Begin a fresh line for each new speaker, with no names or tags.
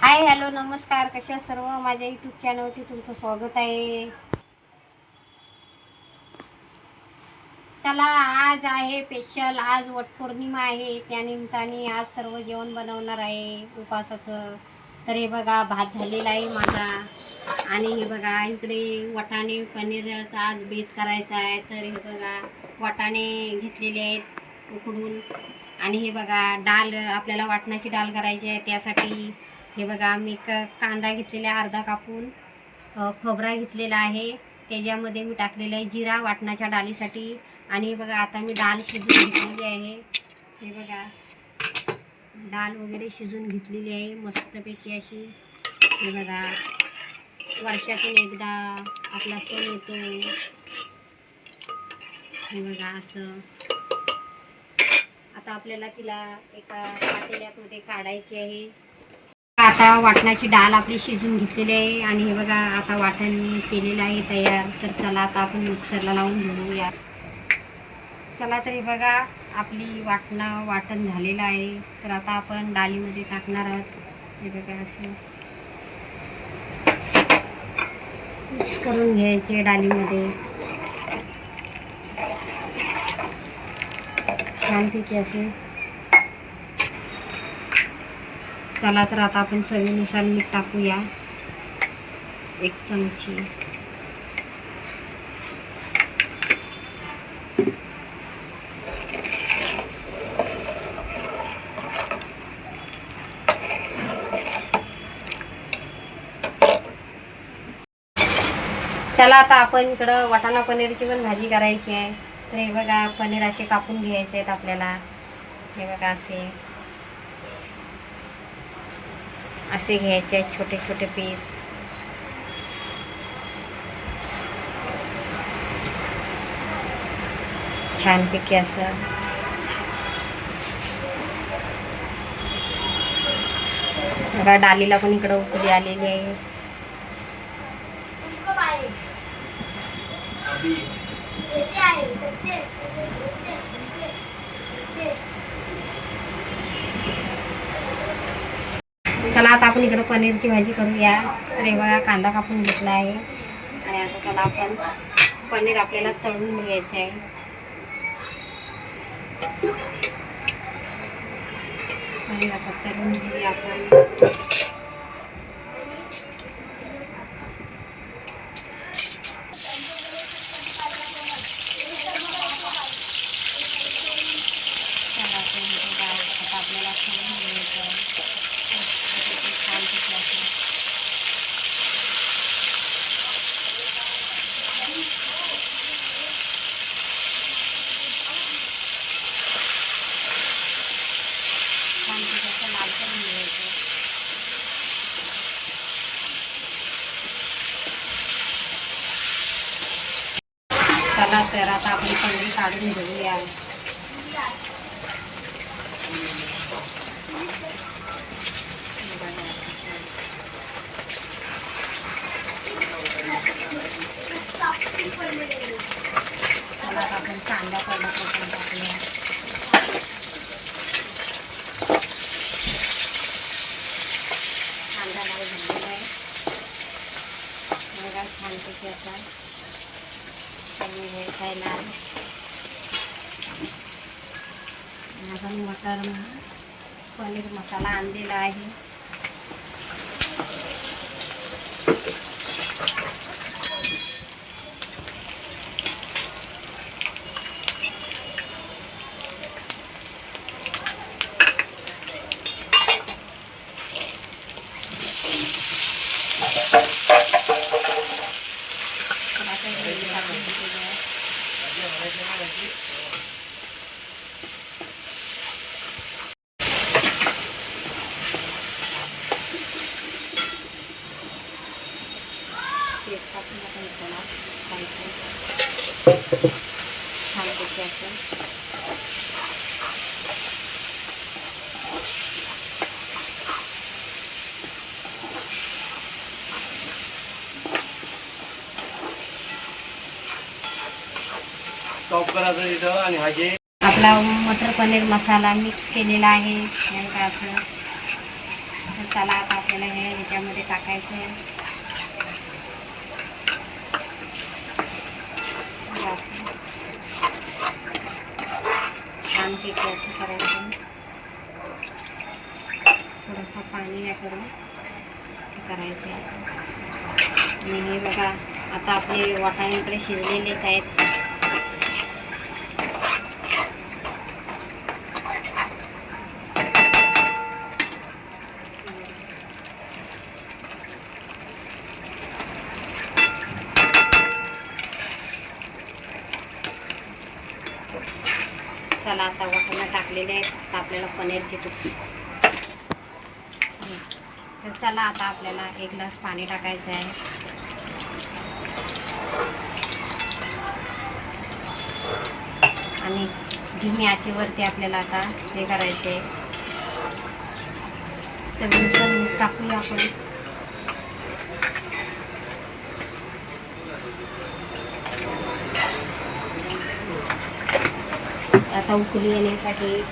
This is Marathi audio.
हाय हॅलो नमस्कार. कशा सर्व? माझ्या यूट्यूब चॅनलवरती तुमचं स्वागत आहे. चला आज आहे स्पेशल आज वटपौर्णिमा आहे. त्यानिमित्ताने आज सर्व जेवण बनवणार आहे उपासाचं. तर हे बघा भात झालेला आहे माझा. आणि हे बघा इकडे वटाणे पनीरचा आज बेत करायचा आहे. तर हे बघा वटाणे घेतलेले आहेत उकडून. आणि हे बघा डाल आपल्याला वाटणाची डाल करायची आहे. त्यासाठी हे बघा मी क कांदा घेतलेला आहे अर्धा कापून. खोबरा घेतलेला आहे. त्याच्यामध्ये मी टाकलेलं आहे जिरा वाटणाच्या डाळीसाठी. आणि बघा आता मी डाळ शिजून घेतलेली आहे. हे बघा डाळ वगैरे शिजून घेतलेली आहे. मस्तपैकी अशी. हे बघा वर्षातून एकदा आपला सण येतो हे बघा असं. आता आपल्याला तिला एका पातेल्यामध्ये काढायची आहे. आता वाटणाची डाळ आपली शिजून घेतलेली आहे आणि हे बघा आता वाटण केलेलं आहे तयार. तर चला आता आपण मिक्सरला लावून घेऊया चला तर हे बघा आपली वाटणं वाटण झालेलं आहे. तर आता आपण डाळीमध्ये टाकणार आहोत. हे बघा असं. मिक्स करून घ्यायचे डाळीमध्ये. छानपैकी असे. चला तर आता आपण चवीनुसार मीठ टाकूया. एक चमची. चला आता आपण इकडं वाटाणा पनीरची पण भाजी करायची आहे. तर हे बघा पनीर असे कापून घ्यायचे आहेत आपल्याला. हे बघा असे. असे घ्यायचे आहेत छोटे छोटे पीस छानपैकी असं. बघा डालीला पण इकडं उकळी आलेली आहे. चला आता आपण इकडं पनीरची भाजी करूया. तर बघा कांदा कापून घेतला आहे. आणि आता चला आपण पनीर आपल्याला तळून घ्यायचं आहे. पनीर आता तळून घेऊया आपण चला आपण हे बघा, आता आपल्याला तळून घ्यायचं आहे छान पिकलं छान पिकाचं लाल करून घ्यायचं चला तर आता आपण पनीर काढून घेऊया. आपण कांदा पहिला टाकूया. कांदा लाल झालेला आहे. बघा छानपैकी असा कमी घ्यायचा लाल आपण मटर पनीर मसाला आणलेला आहे तर आता हे टाकून दिलेलं आहे. तेल टाकून आपण त्याला खायचं छानपैकी असं
स्टॉप करायचं इथं आणि हा जे
आपला मटर पनीर मसाला मिक्स केलेला आहे. नाही का असं. तर चला आता आपल्याला हे ह्याच्यामध्ये टाकायचं आहे असं. असं करायचं. थोडंसं पाणी हे करून करायचं आहे आणि हे बघा आता आपले वाटाणे इकडे शिजलेलेच आहेत. चला आता वाटणं टाकलेले आहेत. आता आपल्याला पनीरची तुकडी तर चला आता आपल्याला एक ग्लास पाणी टाकायचं आहे. आणि धीमी आचेवरती आपल्याला आता हे करायचे. चवीनुसार मीठ टाकूया आपण. आता उकळी येण्यासाठी.